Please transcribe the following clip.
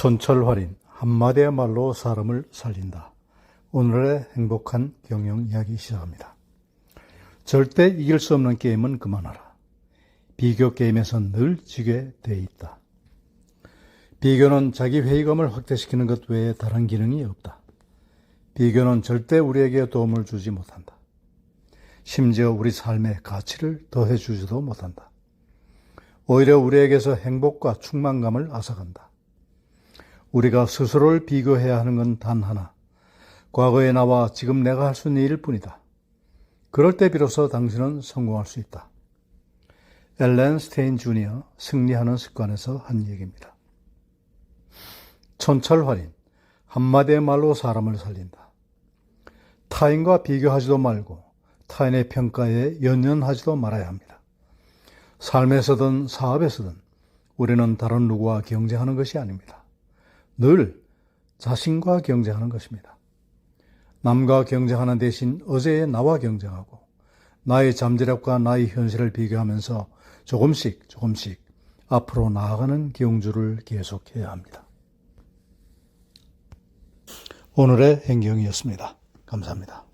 촌철활인 한마디의 말로 사람을 살린다. 오늘의 행복한 경영 이야기 시작합니다. 절대 이길 수 없는 게임은 그만하라. 비교 게임에선 늘 지게 돼 있다. 비교는 자기 회의감을 확대시키는 것 외에 다른 기능이 없다. 비교는 절대 우리에게 도움을 주지 못한다. 심지어 우리 삶에 가치를 더해 주지도 못한다. 오히려 우리에게서 행복과 충만감을 앗아간다. 우리가 스스로를 비교해야 하는 건 단 하나. 과거의 나와 지금 내가 할 수 있는 일일 뿐이다. 그럴 때 비로소 당신은 성공할 수 있다. 엘렌 스테인 주니어 승리하는 습관에서 한 얘기입니다. 천철활인 한마디의 말로 사람을 살린다. 타인과 비교하지도 말고 타인의 평가에 연연하지도 말아야 합니다. 삶에서든 사업에서든 우리는 다른 누구와 경쟁하는 것이 아닙니다. 늘 자신과 경쟁하는 것입니다. 남과 경쟁하는 대신 어제의 나와 경쟁하고 나의 잠재력과 나의 현실을 비교하면서 조금씩 조금씩 앞으로 나아가는 경주를 계속해야 합니다. 오늘의 행경이었습니다. 감사합니다.